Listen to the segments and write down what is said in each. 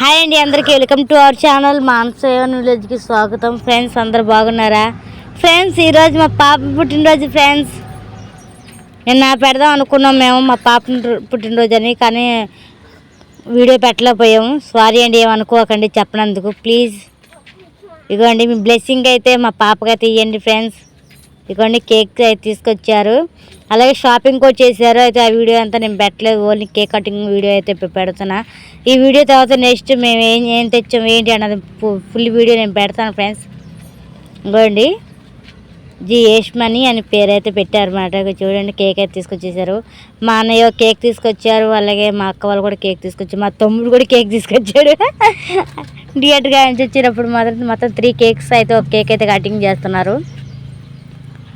Hi అండి అందరికీ welcome to our channel మానసేవన్ విలేజ్కి స్వాగతం. ఫ్రెండ్స్ అందరు బాగున్నారా? ఫ్రెండ్స్ ఈరోజు మా పాప పుట్టినరోజు ఫ్రెండ్స్ నిన్న పెడదాం అనుకున్నాం మేము మా పాప పుట్టినరోజు అని కానీ వీడియో పెట్టలేకపోయాము. సారీ అండి ఏమనుకోకండి చెప్పనందుకు. ప్లీజ్ ఇదిగోండి మీ బ్లెస్సింగ్ అయితే మా పాపకైతే ఇవ్వండి ఫ్రెండ్స్ ఇదిగోండి కేక్ అయితే తీసుకొచ్చారు. అలాగే షాపింగ్ కూడా చేశారు. అయితే ఆ వీడియో అంతా నేను పెట్టలేదు. ఓన్లీ కేక్ కటింగ్ వీడియో అయితే పెడుతున్నా. ఈ వీడియో తర్వాత నెక్స్ట్ మేము ఏం ఏం తెచ్చాము ఏంటి అన్నది ఫుల్ వీడియో నేను పెడతాను ఫ్రెండ్స్. ఇంకోండి జి యష్మణి అని పేరు అయితే పెట్టారన్నమాట చూడండి కేక్ అయితే తీసుకొచ్చేసారు మా అన్నయ్య కేక్ తీసుకొచ్చారు. అలాగే మా అక్క వాళ్ళు కూడా కేక్ తీసుకొచ్చారు మా తమ్ముడు కూడా కేక్ తీసుకొచ్చాడు. థియేటర్గా నుంచి వచ్చినప్పుడు మాత్రం మొత్తం త్రీ కేక్స్ అయితే ఒక కేక్ అయితే కటింగ్ చేస్తున్నారు.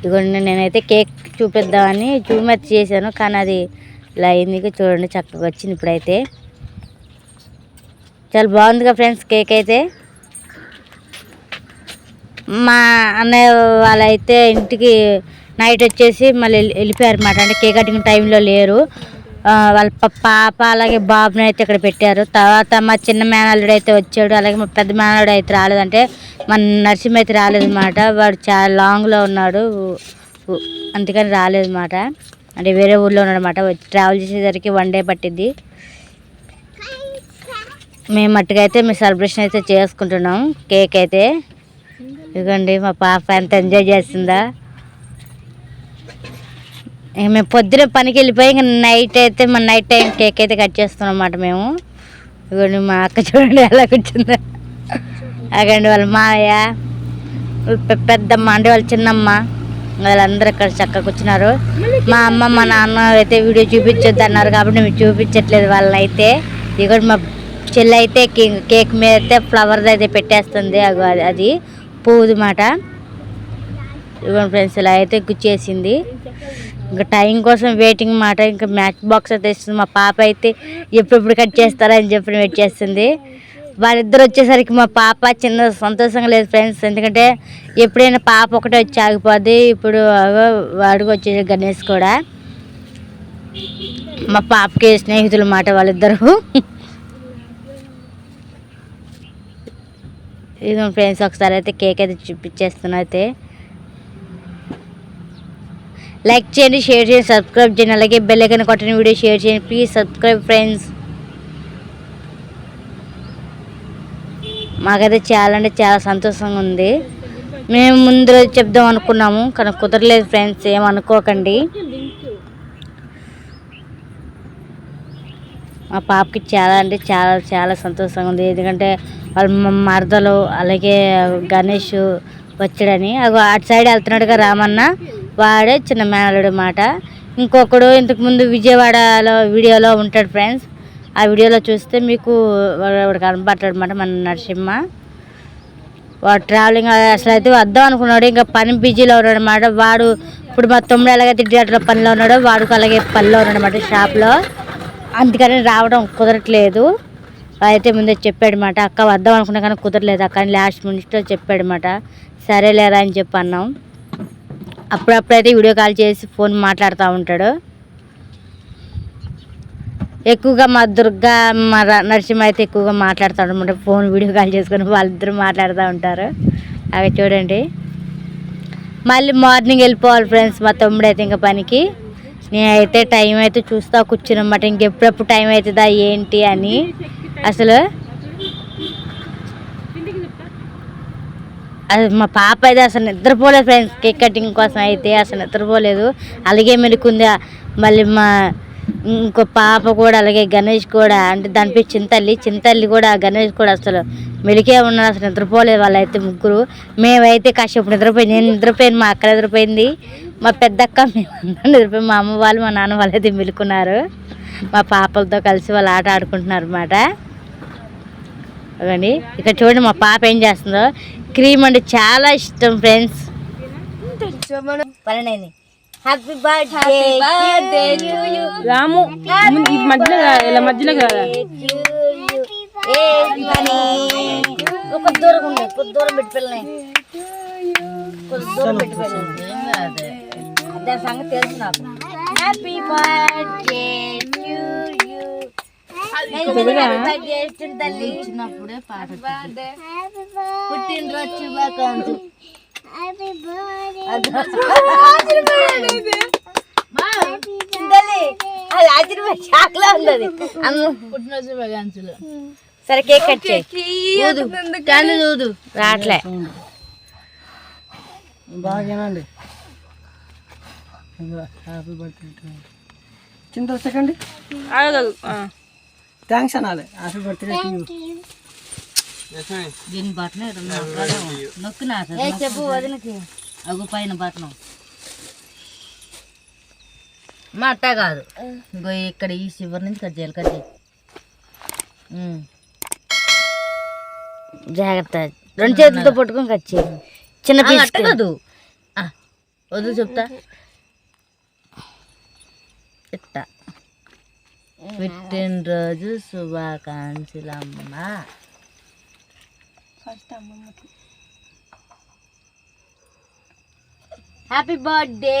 ఇదిగోండి నేనైతే కేక్ చూపిద్దామని చూమెత్తి చేశాను కానీ అది ఇలా అయింది. చూడండి చక్కగా వచ్చింది ఇప్పుడైతే. చాలా బాగుందిగా ఫ్రెండ్స్ కేక్ అయితే. మా అన్నయ్య వాళ్ళైతే ఇంటికి నైట్ వచ్చేసి మళ్ళీ వెళ్ళిపోయారు అనమాట అంటే కేక్ కటింగ్ టైంలో లేరు. వాళ్ళ పాప అలాగే బాబుని అయితే ఇక్కడ పెట్టారు. తర్వాత మా చిన్న మేనల్లుడు అయితే వచ్చాడు. అలాగే మా పెద్ద మేనల్లుడు అయితే రాలేదంటే మన నర్సింహ అయితే రాలేదన్నమాట వాడు చాలా లాంగ్లో ఉన్నాడు. అందుకని రాలేదన్నమాట అంటే వేరే ఊర్లో ఉన్నాడు అనమాట ట్రావెల్ చేసేసరికి వన్ డే పట్టింది మేము మట్టుగా అయితే మేము సెలబ్రేషన్ అయితే చేసుకుంటున్నాం. కేక్ అయితే. ఇదిగోండి మా పాప ఎంత ఎంజాయ్ చేస్తుందా? మేము పొద్దున పనికి వెళ్ళిపోయి ఇంకా నైట్ అయితే మన నైట్ టైం కేక్ అయితే కట్ చేస్తున్నాం అన్నమాట మేము. ఇదిగోండి మా అక్క చూడండి ఎలా కూర్చుందో. అగండి వాళ్ళ మావయ్య పెద్దమ్మ అంటే వాళ్ళ చిన్నమ్మ వాళ్ళందరూ ఇక్కడ చక్కగా కూర్చున్నారు. మా అమ్మ మా నాన్న అయితే వీడియో చూపించొద్దు అన్నారు కాబట్టి మేము చూపించట్లేదు వాళ్ళని అయితే ఇక్కడ మా చెల్లి అయితే కేక్ మీద అయితే ఫ్లవర్ది అయితే పెట్టేస్తుంది. అది- అది పువ్వుది మాట. ఇవ్వండి ఫ్రెండ్స్ ఇలా అయితే గుచ్చేసింది. ఇంకా టైం కోసం వెయిటింగ్ మాట. ఇంకా మ్యాచ్ బాక్స్ అయితే ఇస్తుంది. మా పాప అయితే ఎప్పుడెప్పుడు కట్ చేస్తారా అని చెప్పి వెయిట్ చేస్తుంది. వాళ్ళిద్దరు వచ్చేసరికి మా పాప చిన్న సంతోషంగా లేదు ఫ్రెండ్స్ ఎందుకంటే ఎప్పుడైనా పాప ఒకటే వచ్చి ఆగిపోద్ది. ఇప్పుడు వాడికి వచ్చేసి గణేష్ కూడా. మా పాపకి స్నేహితులు మాట వాళ్ళిద్దరు. ఇదిగో ఫ్రెండ్స్ ఒకసారి అయితే కేక్ అయితే చూపించేస్తున్నా అయితే. లైక్ చేయండి షేర్ చేయండి సబ్స్క్రైబ్ చేయండి అలాగే బెల్ ఐకన్ కొట్టిన వీడియో షేర్ చేయండి. ప్లీజ్ సబ్స్క్రైబ్ ఫ్రెండ్స్ మాకైతే చాలా అంటే చాలా సంతోషంగా ఉంది. మేము ముందు రోజు చెప్దాం అనుకున్నాము కానీ కుదరలేదు ఫ్రెండ్స్ ఏమనుకోకండి మా పాపకి చాలా అంటే చాలా చాలా సంతోషంగా ఉంది. ఎందుకంటే వాళ్ళ మరదలు అలాగే గణేష్ వచ్చాడని. అగో అటు సైడ్ వెళ్తున్నాడుగా రామన్న. వాడే చిన్న మేనలుడు మాట ఇంకొకడు ఇంతకుముందు విజయవాడలో వీడియోలో ఉంటాడు ఫ్రెండ్స్ ఆ వీడియోలో చూస్తే మీకు వాడు వాడు కనబడతాడు అనమాట మన నరసింహ. వాడు ట్రావెలింగ్ అసలు అయితే వద్దాం అనుకున్నాడు. ఇంకా పని బిజీలో ఉన్నాడు అనమాట వాడు ఇప్పుడు మా తమ్ముడు ఎలాగైతే థియేటర్లో పనిలో ఉన్నాడో. వాడికి అలాగే పనిలో ఉన్నాడు అనమాట షాప్లో అందుకని రావడం కుదరట్లేదు. అయితే ముందే చెప్పాడు మాట అక్క వద్దాం అనుకున్నా కానీ కుదరలేదు అక్క అని లాస్ట్ మినిట్లో చెప్పాడు మాట సరేలేరా అని చెప్పి అన్నాం. అప్పుడప్పుడైతే వీడియో కాల్ చేసి ఫోన్ మాట్లాడుతూ ఉంటాడు. ఎక్కువగా మా దుర్గా మా నరసింహ అయితే ఎక్కువగా మాట్లాడుతాడు అనమాట ఫోన్ వీడియో కాల్ చేసుకొని వాళ్ళిద్దరూ మాట్లాడుతూ ఉంటారు. అవి చూడండి. మళ్ళీ మార్నింగ్ వెళ్ళిపోవాలి ఫ్రెండ్స్ మా తమ్ముడు అయితే ఇంకా పనికి. నేనైతే టైం అయితే చూస్తా కూర్చున్నమాట ఇంకెప్పుడప్పుడు టైం అవుతుందా ఏంటి అని. అసలు అది మా పాప అయితే అసలు నిద్రపోలేదు ఫ్రెండ్స్ కేక్ కటింగ్ కోసం అయితే అసలు నిద్రపోలేదు. అలాగే మెలుకుంది మళ్ళీ మా ఇంకో పాప కూడా అలాగే గణేష్ కూడా అంటే దాని పేరు చింతల్లి చింతల్లి కూడా గణేష్ కూడా అసలు మెలికే ఉన్నారు అసలు నిద్రపోలేదు వాళ్ళైతే ముగ్గురు. మేమైతే కాసేపు నిద్రపోయింది నేను నిద్రపోయింది మా అక్క నిద్రపోయింది మా పెద్దక్క మేము నిద్రపోయి మా అమ్మ వాళ్ళు మా నాన్న వాళ్ళు అయితే మెలుకున్నారు. మా పాపలతో కలిసి వాళ్ళు ఆట ఆడుకుంటున్నారు అన్నమాట. అదండి. ఇక్కడ చూడండి మా పాప ఏం చేస్తుందో. క్రీమ్ అంటే చాలా ఇష్టం ఫ్రెండ్స్. పన్నెండు హ్యాపీ బర్త్డే రాము మధ్యలో ఇలా మధ్యలో కదా ఒక దూరం ఉండే కొద్ది దూరం పెట్టి పిల్లని కొద్ది దూరం పెట్టి పిల్లని దాని సంగతి తెలుసు నాకు హ్యాపీ బర్త్డే ఇచ్చినప్పుడే పాట పుట్టినరోజు శుభాకాంక్షలు. అది ఆశ్చర్యపోయి షాక్లా ఉంది అది అమ్మ. పుట్టినరోజు శుభాకాంక్షలు. సరే కేక్ కట్ చేయి. ఊదు. క్యాండిల్ ఊదు. రావట్లే బాగానండి హ్యాపీ బర్త్డే చింత సెకండ్ థ్యాంక్స్ అనాలి హ్యాపీ బర్త్డే టు యూ దీని బట్టన నొక్కు నా చెప్పు వదినకి. అగు పైన బట్టనం మా అట్ట కాదు. ఇంకో ఇక్కడ ఈ చివరి నుంచి కట్ చేయాలి కట్ చేయి. ఉమ్. జాగ్రత్త. రెండు చేతులతో పట్టుకొని కట్ చేయి. చిన్న పీస్ కాదు. చెప్తా. ఇట్ట పుట్టినరోజు శుభాకాంక్షలమ్మా. హ్యాపీ బర్త్డే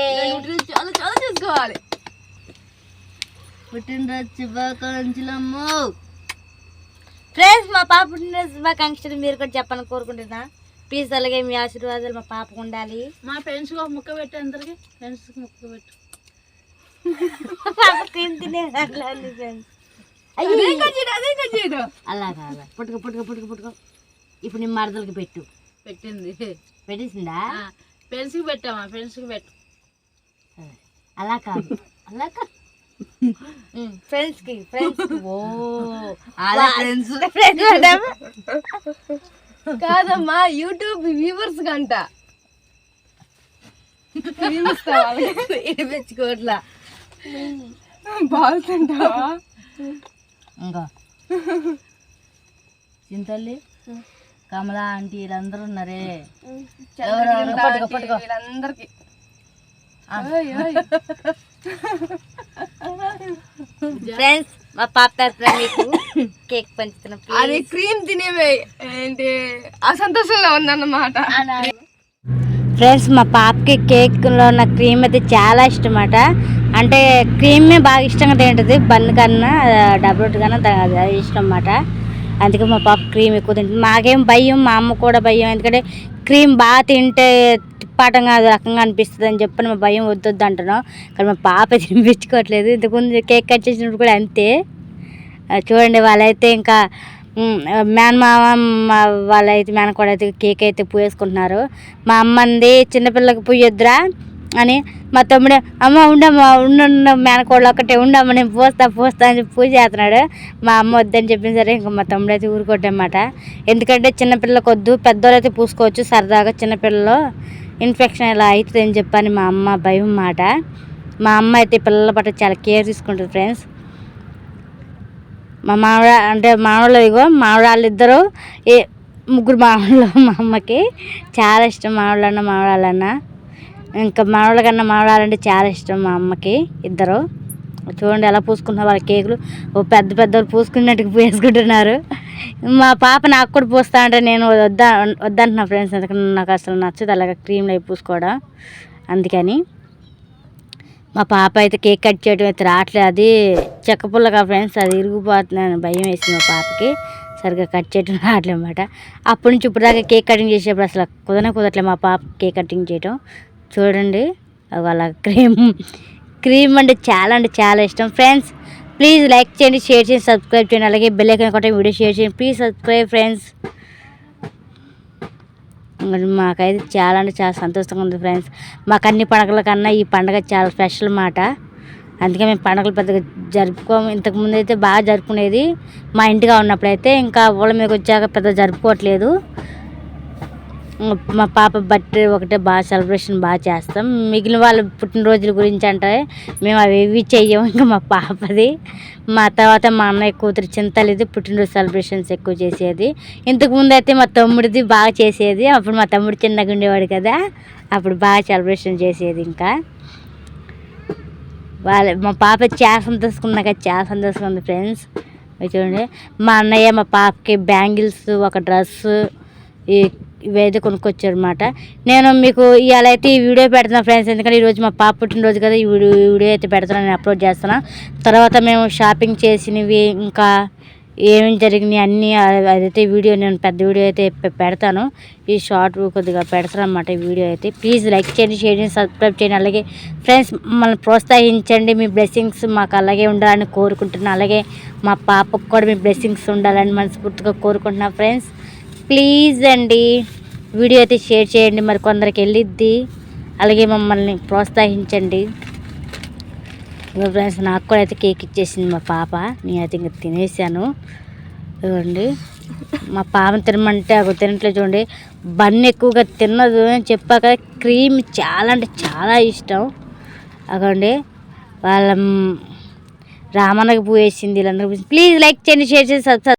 చాలా చాలా చేసుకోవాలి. పుట్టినరోజు శుభాకాంక్షలమ్ము. ఫ్రెండ్స్ మా పాప పుట్టినరోజు శుభాకాంక్షలు మీరు కూడా చెప్పాలని కోరుకుంటున్నా. ప్లీజ్ అలాగే మీ ఆశీర్వాదాలు మా పాపకు ఉండాలి. మా ఫ్రెండ్స్ ఒక ముక్క పెట్టు అందరికి. ఫ్రెండ్స్ ముక్క పెట్టు. అలాగా అలా పుట్టుక పుట్టుక పుట్టుక పుట్టుక. ఇప్పుడు నీ మరదలకి పెట్టు. పెట్టింది. పెట్టేసిందా? ఫ్రెండ్స్కి పెట్టామా ఫ్రెండ్స్కి పెట్టు. అలా కాదు. అలా కాదు ఫ్రెండ్స్కి ఫ్రెండ్స్కి. ఓ అలా ఫ్రెండ్స్ కాదమ్మా యూట్యూబ్ వ్యూవర్స్ కంట. ఇడిపించుకోవట్లా బాగుంటావా ఇంకా. చింతల్లి కమలా ఆంటీ వీళ్ళందరూ ఉన్నారే. వీళ్ళందరికి. ఫ్రెండ్స్ మా పాప తరఫున మీకు కేక్ పంచుతున్నా అది క్రీమ్ తినేవే. ఏంటి? అసంతోషంలో ఉందన్నమాట. ఫ్రెండ్స్ మా పాపకి కేక్లో ఉన్న క్రీమ్ అయితే చాలా ఇష్టం అట అంటే క్రీమే బాగా ఇష్టంగా తింటుంది బన్ కన్నా డబుల్ రొట్టి కన్నా అది ఇష్టం అన్నమాట అందుకే మా పాప క్రీమ్ ఎక్కువ తింటుంది. మాకేం భయం మా అమ్మ కూడా భయం. ఎందుకంటే క్రీమ్ బాగా తింటే తిప్పాటంగా అది రకంగా అనిపిస్తుంది అని చెప్పి మా భయం వద్దొద్దు అంటున్నాం. కానీ మా పాప తినిపించుకోవట్లేదు. ఇంతకుముందు కేక్ కట్ చేసినప్పుడు కూడా అంతే. చూడండి వాళ్ళైతే ఇంకా మ్, మేనమామ వాళ్ళైతే మేనకోడైతే అయితే కేక్ అయితే పూయేసుకుంటున్నారు మా అమ్మంది చిన్నపిల్లకి పూయొద్దురా అని మా తమ్ముడే అమ్మ ఉండమ్మా ఉండ మేనకోళ్ళు ఒక్కటే ఉండమ్మ నేను పోస్తా పోస్తా అని చెప్పి పూజ చేస్తున్నాడు. మా అమ్మ వద్దని చెప్పిన సరే ఇంకా మా తమ్ముడు అయితే ఊరుకోటమాట ఎందుకంటే చిన్నపిల్లలకు వద్దు పెద్దోళ్ళు అయితే పూసుకోవచ్చు సరదాగా చిన్నపిల్లలు ఇన్ఫెక్షన్ ఇలా అవుతుంది అని చెప్పని మా అమ్మ భయం మాట. మా అమ్మ అయితే పిల్లల పట్ల చాలా కేర్ తీసుకుంటుంది ఫ్రెండ్స్. మా మామిడ అంటే మామిడలు ఇగో మామిడాళ్ళు ఇద్దరు ఏ ముగ్గురు మామిడలు మా అమ్మకి చాలా ఇష్టం మామిడాలన్న మామిడాలన్న ఇంకా మనవాళ్ళ కన్నా మామిడాలంటే చాలా ఇష్టం మా అమ్మకి ఇద్దరు. చూడండి ఎలా పూసుకుంటున్నారు వాళ్ళ కేకులు. ఓ పెద్ద పెద్దవాళ్ళు పూసుకున్నట్టుగా పూసుకుంటున్నారు మా పాప నాకు కూడా పూస్తా అంటే నేను వద్దా వద్దంటున్నా ఫ్రెండ్స్ ఎందుకంటే నాకు అసలు నచ్చదు అలాగ క్రీమ్లు అవి పూసుకోవడం. అందుకని మా పాప అయితే కేక్ కట్ చేయడం అయితే రావట్లేదు. అది చెక్కపుల్లగా ఫ్రెండ్స్ అది ఇరిగిపోతుందని భయం వేసింది మా పాపకి. సరిగ్గా కట్ చేయడం రావట్లేదు అనమాట అప్పటి నుంచి ఇప్పుడు దాకా కేక్ కటింగ్ చేసేప్పుడు అసలు కుదరనే కుదరట్లేదు మా పాప కేక్ కటింగ్ చేయడం చూడండి. వాళ్ళ క్రీమ్ క్రీమ్ అంటే చాలా అంటే చాలా ఇష్టం. ఫ్రెండ్స్ ప్లీజ్ లైక్ చేయండి షేర్ చేయండి సబ్స్క్రైబ్ చేయండి. అలాగే బెల్ ఐకన్ కొట్టే వీడియో షేర్ చేయండి. Please subscribe friends. మాకైతే చాలా అంటే చాలా సంతోషంగా ఉంది ఫ్రెండ్స్. మాకు అన్ని పండుగల కన్నా ఈ పండుగ చాలా స్పెషల్ మాట అందుకే మేము పండుగలు పెద్దగా జరుపుకోము. ఇంతకుముందు అయితే బాగా జరుపుకునేది మా ఇంటిగా ఉన్నప్పుడైతే ఇంకా ఊళ్ళ మీకు వచ్చాక పెద్ద జరుపుకోవట్లేదు. మా పాప బర్త్డే ఒకటే బాగా సెలబ్రేషన్ బాగా చేస్తాం. మిగిలిన వాళ్ళ పుట్టినరోజుల గురించి అంటే మేము అవి ఇవి చెయ్యము ఇంకా మా పాపది. మా తర్వాత మా అన్నయ్య కూతురు చింతలేది పుట్టినరోజు సెలబ్రేషన్స్ ఎక్కువ చేసేది. ఇంతకుముందు అయితే మా తమ్ముడిది బాగా చేసేది. అప్పుడు మా తమ్ముడు చిన్నగా ఉండేవాడు కదా అప్పుడు బాగా సెలబ్రేషన్ చేసేది ఇంకా. వాళ్ళ మా పాప చాలా సంతోషంగా చాలా సంతోషంగా ఉంది ఫ్రెండ్స్ చూడండి. మా అన్నయ్య మా పాపకి బ్యాంగిల్స్ ఒక డ్రెస్సు ఈ ఇవైతే కొనుక్కొచ్చారు అనమాట నేను మీకు ఇవాళ అయితే ఈ వీడియో పెడుతున్నాను ఫ్రెండ్స్ ఎందుకంటే ఈరోజు మా పాప పుట్టినరోజు కదా ఈ వీడియో అయితే పెడుతున్నాను నేను అప్లోడ్ చేస్తాను తర్వాత మేము షాపింగ్ చేసినవి ఇంకా ఏమేమి జరిగినాయి అన్నీ అదైతే వీడియో నేను పెద్ద వీడియో అయితే పెడతాను. ఈ షార్ట్ కొద్దిగా పెడతాను అనమాట ఈ వీడియో అయితే. ప్లీజ్ లైక్ చేయండి షేర్ చేయండి సబ్స్క్రైబ్ చేయండి. అలాగే ఫ్రెండ్స్ మమ్మల్ని ప్రోత్సహించండి మీ బ్లెస్సింగ్స్ మాకు అలాగే ఉండాలని కోరుకుంటున్నాను అలాగే మా పాపకు కూడా మీ బ్లెస్సింగ్స్ ఉండాలని మనస్ఫూర్తిగా కోరుకుంటున్నాను ఫ్రెండ్స్. ప్లీజ్ అండి వీడియో అయితే షేర్ చేయండి మరి కొందరికి వెళ్ళిద్ది. అలాగే మమ్మల్ని ప్రోత్సహించండి. ఇంకా ఫ్రెండ్స్ నాకు కూడా అయితే కేక్ ఇచ్చేసింది మా పాప. నేనైతే ఇంకా తినేసాను. ఇదిగోండి. మా పాపని తినమంటే అవి తినట్లేదు చూడండి. బన్ ఎక్కువగా తిన్నదు అని చెప్పాక క్రీమ్ చాలా అంటే చాలా ఇష్టం. అగోండి. వాళ్ళ మ్, పూ వేసింది. వీళ్ళందరూ ప్లీజ్ లైక్ చేయండి షేర్ చేసి సబ్స్క్రైబ్